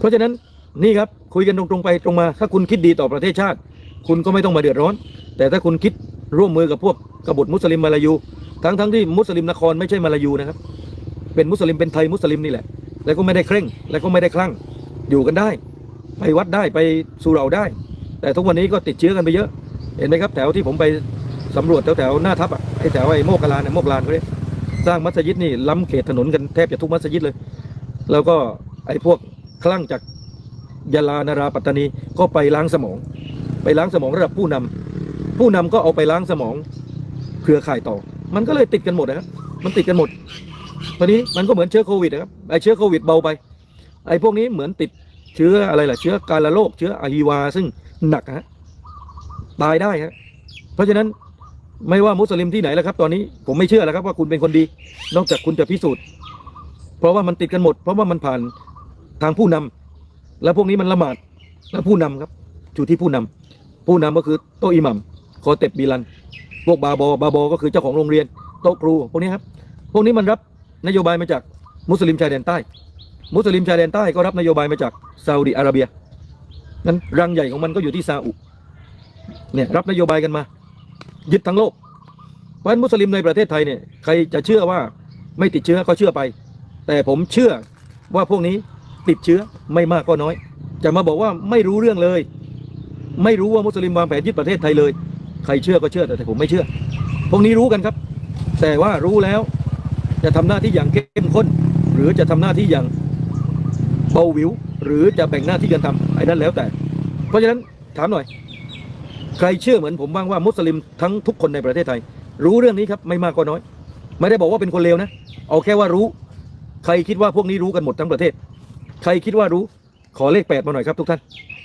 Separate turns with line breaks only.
เพราะฉะนั้นนี่ครับคุยกันตรงๆไปตรงมา ถ้าคุณคิดดีต่อประเทศชาติ คุณก็ไม่ต้องมาเดือดร้อน แต่ถ้าคุณคิดร่วมมือกับพวกกบฏมุสลิมมาลายู ทั้งทั้งๆที่มุสลิมนครไม่ใช่มาลายูนะครับ เป็นมุสลิมเป็นไทยมุสลิมนี่แหละ แล้วก็ไม่ได้เคร่ง แล้วก็ไม่ได้คลั่ง อยู่กันได้ ไปวัดได้ไปสู่เราได้ แต่ทุกวันนี้ก็ติดเชื้อกันไปเยอะ เห็นไหมครับแถวที่ผมไปสำรวจแถวแถวๆหน้าทับอะไอ้แถวไอ้โมกลานเนี่ยโมกลานเขาเรียกสร้างมัสยิดนี่ล้ำเขตถนนกันแทบจะทุกมัสยิดเลย แล้วก็ไอพวก คลั่งจากยาลานาราปัตตานีก็ไปล้างสมอง ไปล้างสมองระดับผู้นำผู้นำก็เอาไปล้างสมอง เครือข่ายต่อ มันก็เลยติดกันหมดนะครับมันติดกันหมดตอนนี้มันก็เหมือนเชื้อโควิดนะครับไอ้เชื้อโควิดเบาไปไอ้พวกนี้เหมือนติดเชื้ออะไรล่ะเชื้อการละโรคเชื้ออะฮีวา ซึ่งหนักฮะตายได้ฮะเพราะฉะนั้นไม่ว่ามุสลิมที่ไหนแล้วครับ ตอนนี้ผมไม่เชื่อแล้วครับว่าคุณเป็นคนดี นอกจากคุณจะพิสูจน์ เพราะว่ามันติดกันหมด เพราะว่ามันผ่าน ทางผู้นำแล้วพวกนี้มันละหมาดแล้วผู้นำครับอยู่ที่ผู้นำผู้นำก็คือโตอิหมัมคอเต็บบิลัน พวกบาบอบาบอก็คือเจ้าของโรงเรียนโตครูพวกนี้ครับ พวกนี้มันรับนโยบายมาจากมุสลิมชายแดนใต้ มุสลิมชายแดนใต้ก็รับนโยบายมาจากซาอุดิอาระเบียนั้นรังใหญ่ของมันก็อยู่ที่ซาอุเนี่ยรับนโยบายกันมา ยึดทั้งโลกเพราะฉะนั้นมุสลิมในประเทศไทยเนี่ยใครจะเชื่อว่าไม่ติดเชื้อก็เชื่อไป แต่ผมเชื่อว่าพวกนี้ ติดเชื้อไม่มากก็น้อย จะมาบอกว่าไม่รู้เรื่องเลย ไม่รู้ว่ามุสลิมวางแผนยึดประเทศไทยเลย ใครเชื่อก็เชื่อแต่ผมไม่เชื่อ พวกนี้รู้กันครับ แต่ว่ารู้แล้วจะทำหน้าที่อย่างเข้มข้น หรือจะทำหน้าที่อย่างเบาวิว หรือจะแบ่งหน้าที่กันทำไอ้นั่นแล้วแต่ เพราะฉะนั้นถามหน่อย ใครเชื่อเหมือนผมบ้างว่ามุสลิมทั้งทุกคนในประเทศไทย รู้เรื่องนี้ครับไม่มากก็น้อย ไม่ได้บอกว่าเป็นคนเลวนะ เอาแค่ว่ารู้ ใครคิดว่าพวกนี้รู้กันหมดทั้งประเทศ ใครคิดว่ารู้ขอเลขแปดมาหน่อยครับทุกท่าน